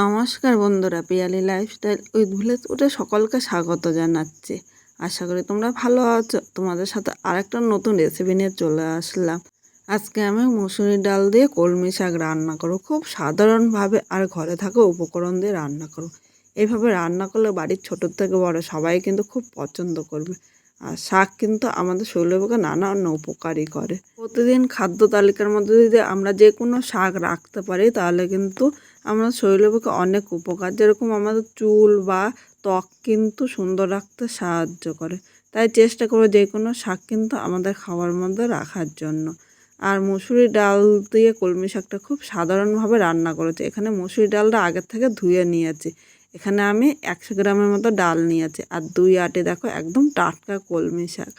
নমস্কার বন্ধুরা, Piyali lifestyle with village উঠে সকলকে স্বাগত জানাচ্ছি। আশা করি তোমরা ভালো আছো। তোমাদের সাথে আরেকটা নতুন রেসিপি নিয়ে চলে আসলাম। আজকে আমি মুসুরি ডাল দিয়ে কলমি শাক রান্না করো খুব সাধারণভাবে আর ঘরে থাকা উপকরণ দিয়ে রান্না করো এইভাবে রান্না করলে বাড়ির ছোটোর থেকে বড় সবাই কিন্তু খুব পছন্দ করবে। আর শাক কিন্তু আমাদের শরীরকে নানান উপকারী করে। প্রতিদিন খাদ্য তালিকার মধ্যে যদি আমরা যে কোনো শাক রাখতে পারি, তাহলে কিন্তু আমরা শরীরের পক্ষে অনেক উপকার। যেরকম আমাদের চুল বা ত্বক কিন্তু সুন্দর রাখতে সাহায্য করে। তাই চেষ্টা করব যে কোনো শাক কিন্তু আমাদের খাওয়ার মধ্যে রাখার জন্য। আর মুসুরি ডাল দিয়ে কলমি শাকটা খুব সাধারণভাবে রান্না করেছি। এখানে মুসুরি ডালটা আগের থেকে ধুয়ে নিয়েছি। এখানে আমি একশো গ্রামের মতো ডাল নিয়েছি। আর দুই আটে দেখো একদম টাটকা কলমি শাক।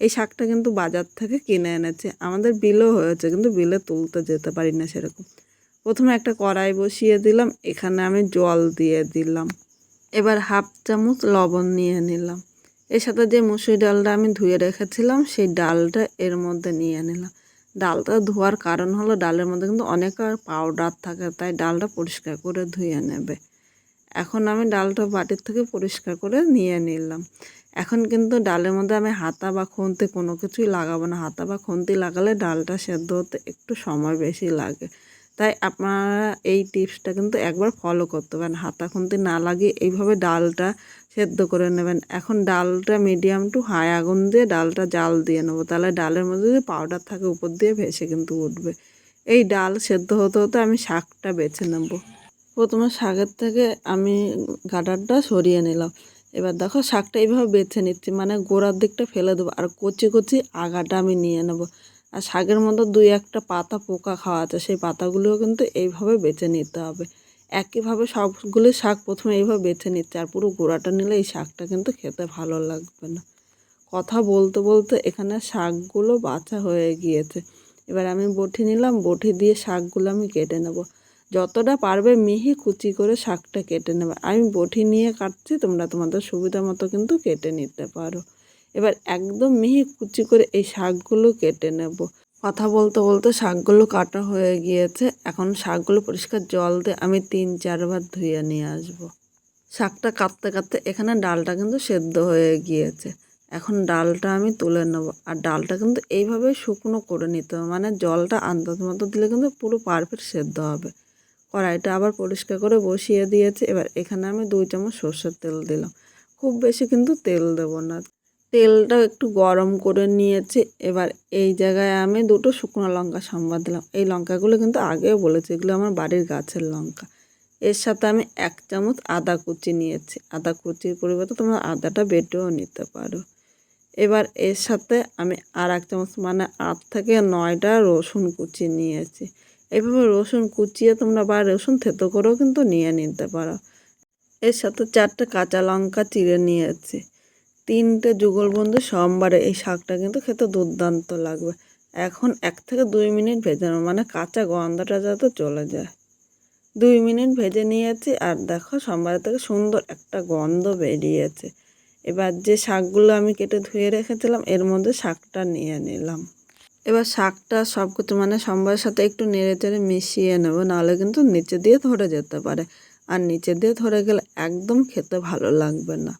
এই শাকটা কিন্তু বাজার থেকে কিনে এনেছে। আমাদের বিলও হয়েছে কিন্তু বিলে তুলতে যেতে পারি না সেরকম। প্রথমে একটা কড়াই বসিয়ে দিলাম, এখানে আমি জল দিয়ে দিলাম। এবার হাফ চামচ লবণ নিয়ে নিলাম। এর সাথে যে মুসুরি ডালটা আমি ধুয়ে রেখেছিলাম, সেই ডালটা এর মধ্যে নিয়ে নিলাম। ডালটা ধোয়ার কারণ হলো ডালের মধ্যে কিন্তু অনেক পাউডার থাকে, তাই ডালটা পরিষ্কার করে ধুয়ে নেবে। এখন আমি ডালটা বাটির থেকে পরিষ্কার করে নিয়ে নিলাম। এখন কিন্তু ডালের মধ্যে আমি হাতা বা খুন্তি কোনো কিছুই লাগাবো না। হাতা বা খুন্তি লাগালে ডালটা সেদ্ধ হতে একটু সময় বেশি লাগে। তাই আপনারা এই টিপসটা কিন্তু একবার ফলো করতে পারেন। হাতা খুন্তি না লাগিয়ে এইভাবে ডালটা সেদ্ধ করে নেবেন। এখন ডালটা মিডিয়াম টু হাই আগুন দিয়ে ডালটা জাল দিয়ে নেব। তাহলে ডালের মধ্যে যে পাউডার থাকে উপর দিয়ে ভেসে কিন্তু উঠবে। এই ডাল সেদ্ধ হতে হতে আমি শাকটা বেছে নেব। প্রথমে শাকের থেকে আমি গাডারটা সরিয়ে নিলাম। এবার দেখো শাকটা এইভাবে বেছে নিচ্ছি। মানে গোড়ার দিকটা ফেলে দেবো। আর কচি কচি আগাটা আমি নিয়ে নেব। আর শাকের মধ্যে দুই একটা পাতা পোকা খাওয়া আছে, সেই পাতাগুলোও কিন্তু এইভাবে বেছে নিতে হবে। একইভাবে সবগুলি শাক প্রথমে এইভাবে বেছে নিচ্ছে আর পুরো গোড়াটা নিলে এই শাকটা কিন্তু খেতে ভালো লাগবে না। কথা বলতে বলতে এখানে শাকগুলো বাছা হয়ে গিয়েছে। এবার আমি বটি নিলাম, বটি দিয়ে শাকগুলো আমি কেটে নেব। যতটা পারবে মিহি কুচি করে শাকটা কেটে নেবে। আমি বটি নিয়ে কাটছি, তোমরা তোমাদের সুবিধা মতো কিন্তু কেটে নিতে পারো। এবার একদম মিহি কুচি করে এই শাকগুলো কেটে নেব। কথা বলতে বলতে শাকগুলো কাটা হয়ে গিয়েছে। এখন শাকগুলো পরিষ্কার জল দিয়ে আমি তিন চারবার ধুয়ে নিয়ে আসব। শাকটা কাটতে কাটতে এখানে ডালটা কিন্তু সেদ্ধ হয়ে গিয়েছে। এখন ডালটা আমি তুলে নেব। আর ডালটা কিন্তু এইভাবে শুকনো করে নিতে হবে। মানে জলটা আন্দাজ মতো দিলে কিন্তু পুরো পারফেক্ট সেদ্ধ হবে। কড়াইটা আবার পরিষ্কার করে বসিয়ে দিয়েছে। এবার এখানে আমি দুই চামচ সর্ষের তেল দিলাম। খুব বেশি কিন্তু তেল দেব না। তেলটা একটু গরম করে নিয়েছি। এবার এই জায়গায় আমি দুটো শুকনো লঙ্কা সম্বাদ দিলাম। এই লঙ্কাগুলো কিন্তু আগেও বলেছি, এগুলো আমার বাড়ির গাছের লঙ্কা। এর সাথে আমি এক চামচ আদা কুচি নিয়েছি। আদা কুচির পরিবর্তে তোমরা আদাটা বেটেও নিতে পারো। এবার এর সাথে আমি আর এক চামচ মানে আট থেকে নয়টা রসুন কুচি নিয়েছি। এইভাবে রসুন কুচিয়ে তোমরা বা রসুন থেতো করেও কিন্তু নিয়ে নিতে পারো। এর সাথে চারটে কাঁচা লঙ্কা চিড়ে নিয়েছি। তিনটে যুগলবন্ধু সোমবারে এই শাকটা কিন্তু খেতে দুর্দান্ত লাগবে। এখন এক থেকে দুই মিনিট ভেজে ভেজানো মানে কাঁচা গন্ধটা যাতে চলে যায়। দুই মিনিট ভেজে নিয়েছি, আর দেখো সোমবারের থেকে সুন্দর একটা গন্ধ বেরিয়েছে। এবার যে শাকগুলো আমি কেটে ধুয়ে রেখেছিলাম, এর মধ্যে শাকটা নিয়ে নিলাম। এবার শাকটা সব কিছু মানে সোমবারের সাথে একটু নেড়ে চেড়ে মিশিয়ে নেব, নাহলে কিন্তু নিচে দিয়ে ধরে যেতে পারে। আর নিচে দিয়ে ধরে গেলে একদম খেতে ভালো লাগবে না।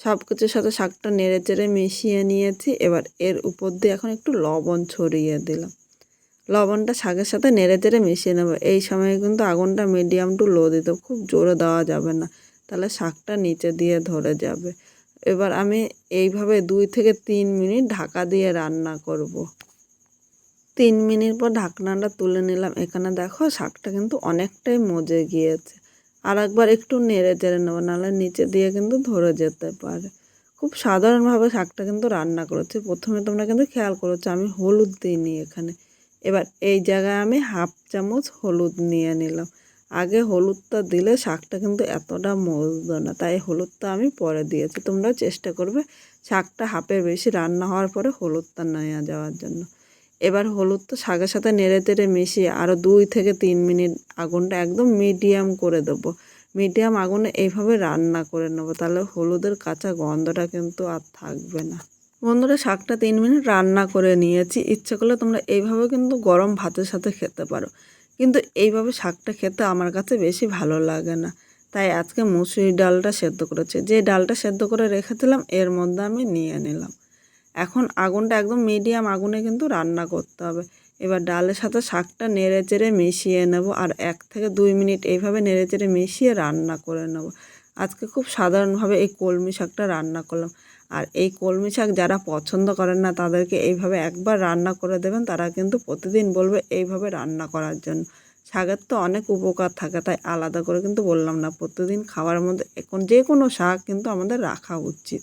সব কিছুর সাথে শাকটা নেড়ে চেড়ে মিশিয়ে নিয়েছি। এবার এর উপর দিয়ে এখন একটু লবণ ছড়িয়ে দিলাম। লবণটা শাকের সাথে নেড়ে চেড়ে মিশিয়ে নেব। এই সময় কিন্তু আগুনটা মিডিয়াম টু লো দিতে খুব জোরে দেওয়া যাবে না। তাহলে শাকটা নিচে দিয়ে ধরে যাবে। এবার আমি এইভাবে দুই থেকে তিন মিনিট ঢাকা দিয়ে রান্না করব। তিন মিনিট পর ঢাকনাটা তুলে নিলাম। এখানে দেখো শাকটা কিন্তু অনেকটাই মজে গিয়েছে। আর একবার একটু নেড়ে চেড়ে নেব, নাহলে নিচে দিয়ে কিন্তু ধরে যেতে পারে। খুব সাধারণভাবে শাকটা কিন্তু রান্না করেছি, প্রথমে তোমরা কিন্তু খেয়াল করেছ আমি হলুদ দিইনি এখানে। এবার এই জায়গায় আমি হাফ চামচ হলুদ নিয়ে নিলাম। আগে হলুদটা দিলে শাকটা কিন্তু এতটা মজত না, তাই হলুদটা আমি পরে দিয়েছি। তোমরাও চেষ্টা করবে শাকটা হাফের বেশি রান্না হওয়ার পরে হলুদটা নেওয়া যাওয়ার জন্য। এবার হলুদ তো শাকের সাথে নেড়ে তেড়ে মিশিয়ে আরও দুই থেকে তিন মিনিট আগুনটা একদম মিডিয়াম করে দেবো। মিডিয়াম আগুনে এইভাবে রান্না করে নেব, তাহলে হলুদের কাঁচা গন্ধটা কিন্তু আর থাকবে না। বন্ধুরা, শাকটা তিন মিনিট রান্না করে নিয়েছি। ইচ্ছে করলে তোমরা এইভাবে কিন্তু গরম ভাতের সাথে খেতে পারো। কিন্তু এইভাবে শাকটা খেতে আমার কাছে বেশি ভালো লাগে না। তাই আজকে মুসুরি ডালটা সেদ্ধ করেছি। যে ডালটা সেদ্ধ করে রেখেছিলাম, এর মধ্যে আমি নিয়ে নিলাম। এখন আগুনটা একদম মিডিয়াম আগুনে কিন্তু রান্না করতে হবে। এবার ডালের সাথে শাকটা নেড়ে চেড়ে মিশিয়ে নেব আর এক থেকে দুই মিনিট এইভাবে নেড়ে চেড়ে মিশিয়ে রান্না করে নেব। আজকে খুব সাধারণভাবে এই কলমি শাকটা রান্না করলাম। আর এই কলমি শাক যারা পছন্দ করেন না, তাদেরকে এইভাবে একবার রান্না করে দেবেন, তারা কিন্তু প্রতিদিন বলবে এইভাবে রান্না করার জন্য। শাকের তো অনেক উপকার থাকে, তাই আলাদা করে কিন্তু বললাম না, প্রতিদিন খাওয়ার মধ্যে এখন যে কোনো শাক কিন্তু আমাদের রাখা উচিত।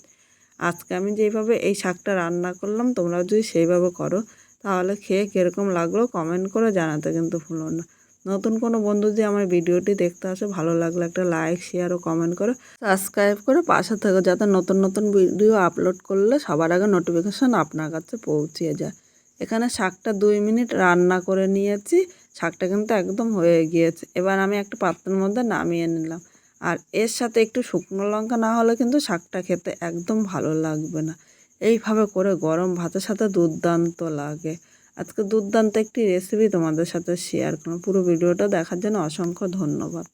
আজকে আমি যেইভাবে এই শাকটা রান্না করলাম তোমরা যদি সেইভাবে করো, তাহলে খেয়ে কীরকম লাগল কমেন্ট করে জানাতে কিন্তু ভুলো না। নতুন কোনো বন্ধু যদি আমার ভিডিওটি দেখতে আসে, ভালো লাগলে একটা লাইক শেয়ার ও কমেন্ট করে। সাবস্ক্রাইব করে পাশে থেকে যাতে নতুন নতুন ভিডিও আপলোড করলে সবার আগে নোটিফিকেশান আপনার কাছে পৌঁছে যায়। এখানে শাকটা দুই মিনিট রান্না করে নিয়েছি, শাকটা কিন্তু একদম হয়ে গিয়েছে। এবার আমি একটা পাত্রের মধ্যে নামিয়ে নিলাম। আর এর সাথে একটু শুকনো লঙ্কা না হলে কিন্তু শাকটা খেতে একদম ভালো লাগবে না। এইভাবে করে গরম ভাতের সাথে দুর্দান্ত লাগে। আজকে দুর্দান্ত একটি রেসিপি তোমাদের সাথে শেয়ার করলাম। পুরো ভিডিওটা দেখার জন্য অসংখ্য ধন্যবাদ।